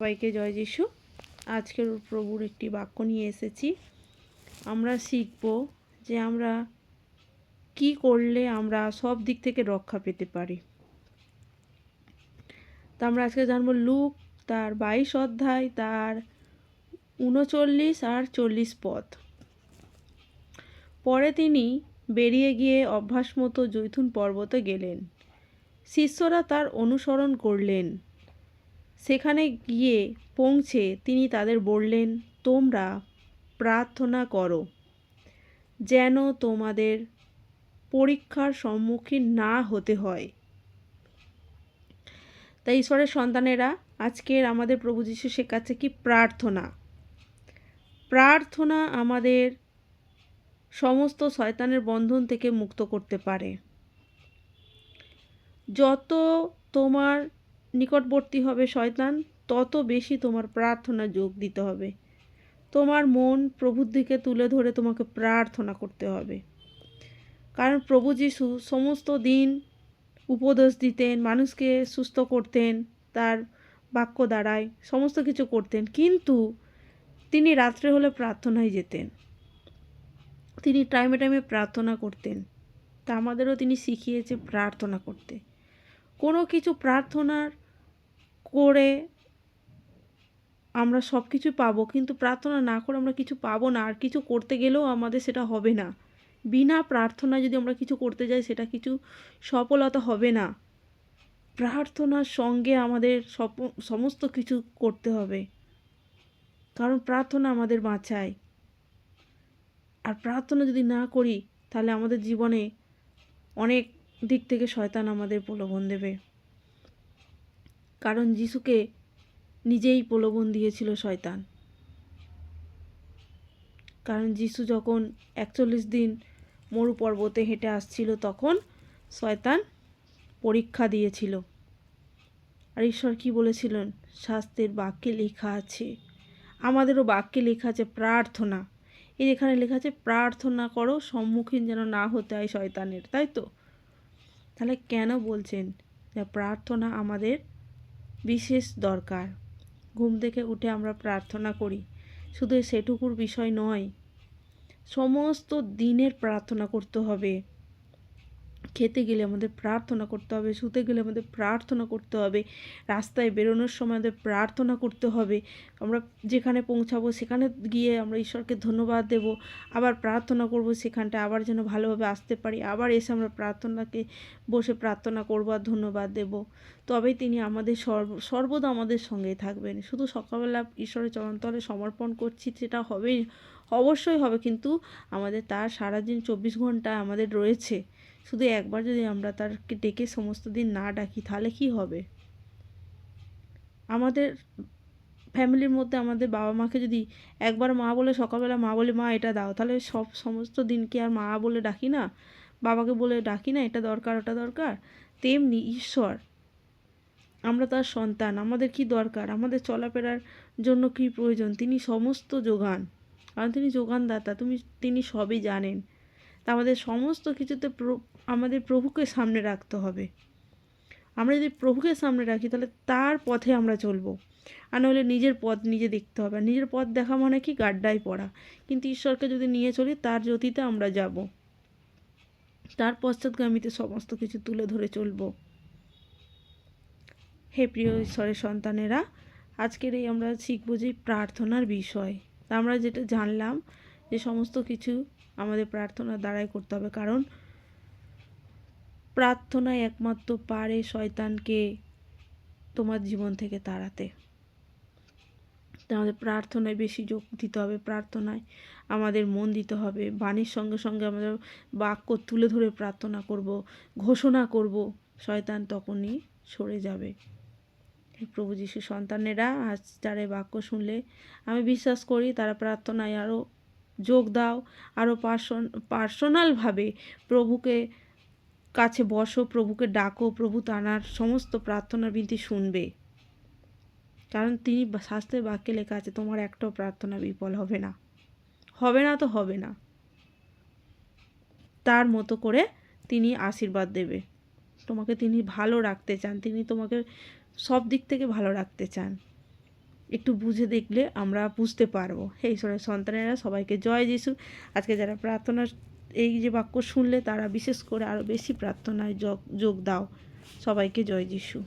সবাইকে জয় যিশু। আজকের প্রভুর একটি বাক্য নিয়ে এসেছি। আমরা শিখব যে আমরা কি করলে আমরা সব দিক থেকে রক্ষা পেতে পারি। তা আমরা আজকে জানব লুক, তার বাইশ অধ্যায়, তার উনচল্লিশ আর চল্লিশ পথ। পরে তিনি বেরিয়ে গিয়ে অভ্যাস মতো জৈতুন পর্বতে গেলেন। শিষ্যরা তার অনুসরণ করলেন। সেখানে গিয়ে পৌঁছে তিনি তাদের বললেন, তোমরা প্রার্থনা করো যেন তোমাদের পরীক্ষার সম্মুখীন না হতে হয়। তাই ঈশ্বরের সন্তানেরা, আজকের আমাদের প্রভু যিশু শেখাচ্ছে কি প্রার্থনা? প্রার্থনা আমাদের সমস্ত শয়তানের বন্ধন থেকে মুক্ত করতে পারে। যত তোমার নিকটবর্তী হবে শয়তান, তত বেশি তোমার প্রার্থনা যোগ দিতে হবে। তোমার মন প্রভুর দিকে তুলে ধরে তোমাকে প্রার্থনা করতে হবে। কারণ প্রভু যিশু সমস্ত দিন উপদেশ দিতেন, মানুষকে সুস্থ করতেন, তার বাক্য দ্বারায় সমস্ত কিছু করতেন। কিন্তু তিনি রাত্রে হলে প্রার্থনায় যেতেন। তিনি টাইমে টাইমে প্রার্থনা করতেন। তা আমাদেরও তিনি শিখিয়েছে প্রার্থনা করতে। কোনো কিছু প্রার্থনার করে আমরা সব কিছু পাবো, কিন্তু প্রার্থনা না করে আমরা কিছু পাবো না, আর কিছু করতে গেলেও আমাদের সেটা হবে না। বিনা প্রার্থনা যদি আমরা কিছু করতে যাই, সেটা কিছু সফলতা হবে না। প্রার্থনার সঙ্গে আমাদের সপ, সমস্ত কিছু করতে হবে। কারণ প্রার্থনা আমাদের বাঁচায়। আর প্রার্থনা যদি না করি, তাহলে আমাদের জীবনে অনেক দিক থেকে শয়তান আমাদের প্রলোভন দেবে। কারণ যিশুকে নিজেই প্রলোভন দিয়েছিল শয়তান। কারণ যিশু যখন একচল্লিশ দিন মরু পর্বতে হেঁটে আসছিল, তখন শয়তান পরীক্ষা দিয়েছিল। আর ঈশ্বর কী বলেছিলেন? শাস্ত্রের বাক্যে লেখা আছে, আমাদেরও বাক্যে লেখা আছে প্রার্থনা। এই এখানে লেখা আছে, প্রার্থনা করো, সম্মুখীন যেন না হতে হয় শয়তানের তাই তো? তাহলে কেন বলছেন যে প্রার্থনা আমাদের বিশেষ দরকার? ঘুম থেকে উঠে আমরা প্রার্থনা করি। শুধু সেটুকুর বিষয় নয়, সমস্ত দিনের প্রার্থনা করতে হবে। খেতে গেলে আমাদের প্রার্থনা করতে হবে, শুতে গেলে আমাদের প্রার্থনা করতে হবে, রাস্তায় বেরোনোর সময় আমাদের প্রার্থনা করতে হবে। আমরা যেখানে পৌঁছাবো সেখানে গিয়ে আমরা ঈশ্বরকে ধন্যবাদ দেব, আবার প্রার্থনা করব সেখানটা আবার যেন ভালোভাবে আসতে পারি, আবার এসে আমরা প্রার্থনাকে বসে প্রার্থনা করব আর ধন্যবাদ দেব। তবেই তিনি আমাদের সর্ব, সর্বদা আমাদের সঙ্গেই থাকবেন। শুধু সকালবেলা ঈশ্বরের চরণতলে সমর্পণ করছি, সেটা হবেই অবশ্যই হবে, কিন্তু আমাদের তার সারাদিন চব্বিশ ঘণ্টা আমাদের রয়েছে। শুধু একবার যদি আমরা তারকে ডেকে সমস্ত দিন না ডাকি, তাহলে কি হবে? আমাদের ফ্যামিলির মধ্যে আমাদের বাবা মাকে যদি একবার মা বলে, সকালবেলা মা বলে, মা, এটা দাও, তাহলে সব সমস্ত দিনকে আর মা বলে ডাকি না। বাবাকে বলে ডাকি না, এটা দরকার, ওটা দরকার। তেমনি ঈশ্বর, আমরা তার সন্তান, আমাদের কি দরকার? আমাদের চলাফেরার জন্য কি প্রয়োজন? তিনি সমস্ত যোগান। কারণ তিনি যোগানদাতা, তুমি, তিনি সবই জানেন। তা আমাদের সমস্ত কিছুতে আমাদের প্রভুকে সামনে রাখতে হবে। আমরা যদি প্রভুকে সামনে রাখি, তাহলে তার পথে আমরা চলবো। আর নাহলে নিজের পথ নিজে দেখতে হবে। আর নিজের পথ দেখা মানে কি? গাড্ডায় পড়া। কিন্তু ঈশ্বরকে যদি নিয়ে চলি, তার জ্যোতিতে আমরা যাব। তার পশ্চাৎগামীতে সমস্ত কিছু তুলে ধরে চলবো। হে প্রিয় ঈশ্বরের সন্তানেরা, আজকের এই আমরা শিখব যে প্রার্থনার বিষয়। তা আমরা যেটা জানলাম যে সমস্ত কিছু আমাদের প্রার্থনা দ্বারাই করতে হবে। কারণ প্রার্থনায় একমাত্র পারে শয়তানকে তোমার জীবন থেকে তাড়াতে। আমাদের প্রার্থনায় বেশি যোগ দিতে হবে, প্রার্থনায় আমাদের মন দিতে হবে। বাণীর সঙ্গে সঙ্গে আমাদের বাক্য তুলে ধরে প্রার্থনা করব, ঘোষণা করব, শয়তান তখনই সরে যাবে। প্রভু যিশু সন্তানেরা, আজ যারা বাক্য শুনলে আমি বিশ্বাস করি তারা প্রার্থনায় আরও যোগ দাও আরও পার্সন, পার্সোনালভাবে প্রভুকে কাছে বসো, প্রভুকে ডাকো, প্রভু তানার সমস্ত প্রার্থনা বিনতি শুনবে। কারণ তিনি শাস্ত্রের বাক্যে লেখা আছে, তোমার একটাও প্রার্থনা বিফল হবে না। হবে না তো হবে না। তার মতো করে তিনি আশীর্বাদ দেবে। তোমাকে তিনি ভালো রাখতে চান। তিনি তোমাকে সব দিক থেকে ভালো রাখতে চান। একটু বুঝে দেখলে আমরা বুঝতে পারব। এই সময় সন্তানেরা, সবাইকে জয় যিশু। আজকে যারা প্রার্থনা, এই যে বাক্য শুনলে তারা বিশেষ করে আরও বেশি প্রার্থনায় যোগ যোগ দাও। সবাইকে জয় যিশু।